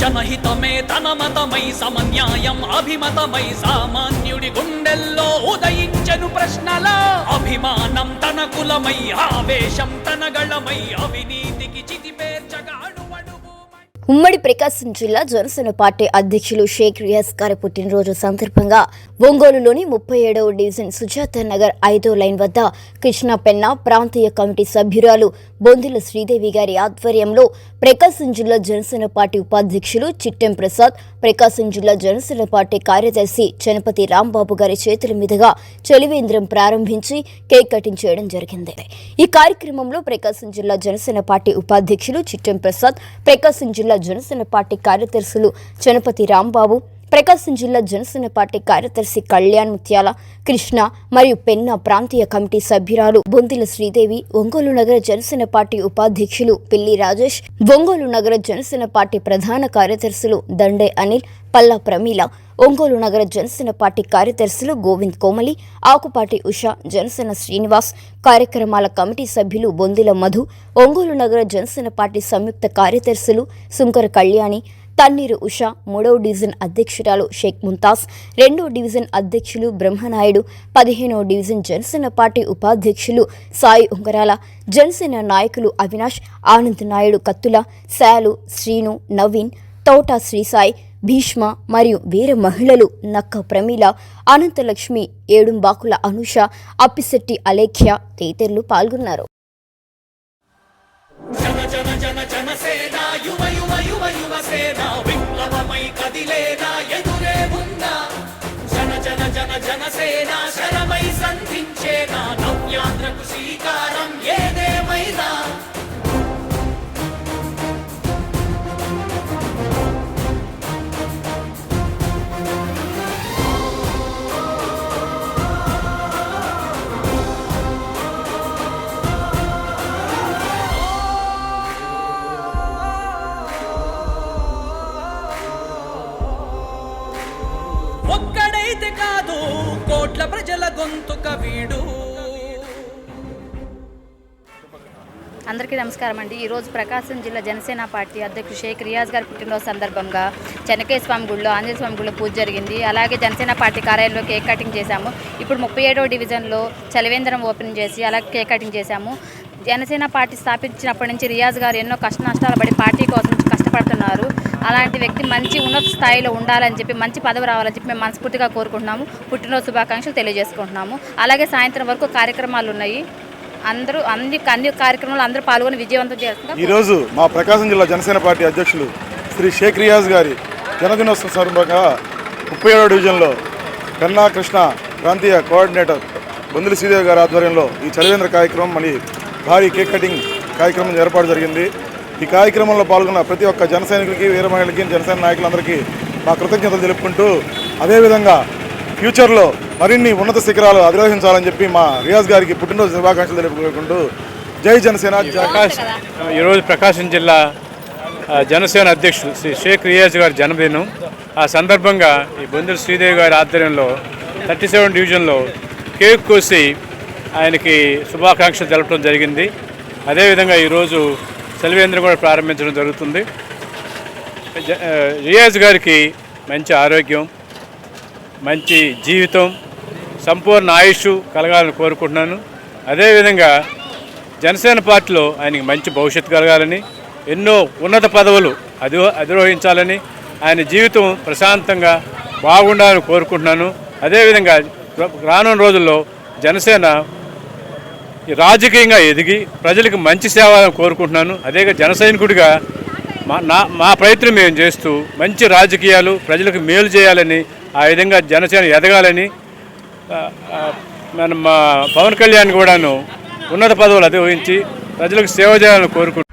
జనహితమే తన మతమై సమన్యాయం అభిమతమై సామాన్యుడి గుండెల్లో ఉదయించను ప్రశ్నల. అభిమానం తన కులమై ఆవేశం తన గళమై అవినీతికి చితిపేర్చగా ఉమ్మడి ప్రకాశం జిల్లా జనసేన పార్టీ అధ్యక్షులు షేక్ రియాజ్ గారి పుట్టినరోజు సందర్భంగా ఒంగోలులోని ముప్పై ఏడవ డివిజన్ సుజాత నగర్ ఐదో లైన్ వద్ద కృష్ణా పెన్న ప్రాంతీయ కమిటీ సభ్యురాలు బొందిల శ్రీదేవి గారి ఆధ్వర్యంలో ప్రకాశం జిల్లా జనసేన పార్టీ ఉపాధ్యక్షులు చిట్టెం ప్రసాద్ ప్రకాశం జిల్లా జనసేన పార్టీ కార్యదర్శి చనపతి రాంబాబు గారి చేతుల మీదుగా చలివేంద్రం ప్రారంభించి కేక్ కటింగ్ చేయడం జరిగింది. ఈ కార్యక్రమంలో ప్రకాశం జిల్లా జనసేన పార్టీ ఉపాధ్యక్షులు చిట్టెం ప్రసాద్ ప్రకాశం జిల్లా జనసేన పార్టీ కార్యదర్శులు చనపతి రాంబాబు ప్రకాశం జిల్లా జనసేన పార్టీ కార్యదర్శి కళ్యాణ్ ముత్యాల కృష్ణ మరియు పెన్న ప్రాంతీయ కమిటీ సభ్యురాలు బొందిల శ్రీదేవి ఒంగోలు నగర జనసేన పార్టీ ఉపాధ్యక్షులు పిల్లి రాజేష్ ఒంగోలు నగర జనసేన పార్టీ ప్రధాన కార్యదర్శులు దండే అనిల్ పల్లా ప్రమీల ఒంగోలు నగర జనసేన పార్టీ కార్యదర్శులు గోవింద్ కోమలి ఆకుపాటి ఉష జనసేన శ్రీనివాస్ కార్యక్రమాల కమిటీ సభ్యులు బొందిల మధు ఒంగోలు నగర జనసేన పార్టీ సంయుక్త కార్యదర్శులు సుంకర కళ్యాణి తన్నీరు ఉష మూడవ డివిజన్ అధ్యక్షురాలు షేక్ ముంతాజ్ రెండో డివిజన్ అధ్యక్షులు బ్రహ్మనాయుడు పదిహేనవ డివిజన్ జనసేన పార్టీ ఉపాధ్యక్షులు సాయి ఉంగరాల జనసేన నాయకులు అవినాష్ ఆనంద్ నాయుడు కత్తుల శాలు శ్రీను నవీన్ తోట శ్రీసాయి భీష్మ మరియు వేరే మహిళలు నక్క ప్రమీల అనంతలక్ష్మి ఏడుంబాకుల అనుష అప్పిశెట్టి అలేఖ్య తదితరులు పాల్గొన్నారు. యువ యువ సేన విప్లవమై కదిలేనా? ఎదురే ఉందా జన జన జన జనసేన శరమై సంధించేనా? నవ్యాంధ్రకు శ్రీకారం ఏదే గొంతు కవిడు. అందరికీ నమస్కారం అండి. ఈరోజు ప్రకాశం జిల్లా జనసేన పార్టీ అధ్యక్షుడు షేక్ రియాజ్ గారి పుట్టినరోజు సందర్భంగా చెనకేశ్వర స్వామి గుడిలో ఆంజనేయ స్వామి గుడిలో పూజ జరిగింది. అలాగే జనసేన పార్టీ కార్యాలయంలో కేక్ కటింగ్ చేశాము. ఇప్పుడు ముప్పై ఏడవ డివిజన్లో చలివేంద్రం ఓపెన్ చేసి అలాగే కేక్ కటింగ్ చేశాము. జనసేన పార్టీ స్థాపించినప్పటి నుంచి రియాజ్ గారు ఎన్నో కష్ట నష్టాలు పడి పార్టీ కోసం కష్టపడుతున్నారు. అలాంటి వ్యక్తి మంచి ఉన్నత స్థాయిలో ఉండాలని చెప్పి మంచి పదవి రావాలని చెప్పి మేము మనస్ఫూర్తిగా కోరుకుంటున్నాము. పుట్టినరోజు శుభాకాంక్షలు తెలియజేసుకుంటున్నాము. అలాగే సాయంత్రం వరకు కార్యక్రమాలు ఉన్నాయి. అందరూ అన్ని అన్ని కార్యక్రమాలు అందరూ పాల్గొని విజయవంతం చేస్తున్నారు ఈరోజు మా ప్రకాశం జిల్లా జనసేన పార్టీ అధ్యక్షులు శ్రీ షేక్ రియాజ్ గారి జన్మదినోత్సవం సందర్భంగా ముప్పై ఏడో డివిజన్లో కన్నా కృష్ణ ప్రాంతీయ కోఆర్డినేటర్ బొందుల శ్రీదేవి గారి ఆధ్వర్యంలో ఈ చలివేంద్ర కార్యక్రమం మళ్ళీ భారీ కేక్ కటింగ్ కార్యక్రమం ఏర్పాటు జరిగింది. ఈ కార్యక్రమంలో పాల్గొన్న ప్రతి ఒక్క జన సైనికులకి వీర మహిళలకి జనసేన నాయకులందరికీ మా కృతజ్ఞతలు తెలుపుకుంటూ అదేవిధంగా ఫ్యూచర్లో మరిన్ని ఉన్నత శిఖరాలు అధిరోహించాలని చెప్పి మా రియాజ్ గారికి పుట్టినరోజు శుభాకాంక్షలు తెలుపుకుంటూ జై జనసేన జై ప్రకాశ్ ఈరోజు ప్రకాశం జిల్లా జనసేన అధ్యక్షుడు శ్రీ షేక్ రియాజ్ గారి జన్మదినం. ఆ సందర్భంగా ఈ బొందుల శ్రీదేవి గారి ఆధ్వర్యంలో థర్టీ సెవెన్ డివిజన్లో కేక్ కోసి ఆయనకి శుభాకాంక్షలు తెలపడం జరిగింది. అదేవిధంగా ఈరోజు సెలవేంద్రం కూడా ప్రారంభించడం జరుగుతుంది. జ- రియాజ్ గారికి మంచి ఆరోగ్యం మంచి జీవితం సంపూర్ణ ఆయుష్ కలగాలని కోరుకుంటున్నాను. అదేవిధంగా జనసేన పార్టీలో ఆయనకి మంచి భవిష్యత్తు కలగాలని ఎన్నో ఉన్నత పదవులు అధి అధిరోహించాలని ఆయన జీవితం ప్రశాంతంగా బాగుండాలని కోరుకుంటున్నాను. అదేవిధంగా రానున్న రోజుల్లో జనసేన రాజకీయంగా ఎదిగి ప్రజలకు మంచి సేవ కోరుకుంటున్నాను. అదే జన సైనికుడిగా మా నా మా ప్రయత్నం మేము చేస్తూ మంచి రాజకీయాలు ప్రజలకు మేలు చేయాలని ఆ విధంగా జనసేన ఎదగాలని మన మా పవన్ కళ్యాణ్ కూడాను ఉన్నత పదవులు అధివహించి ప్రజలకు సేవ చేయాలని కోరుకుంటున్నాను.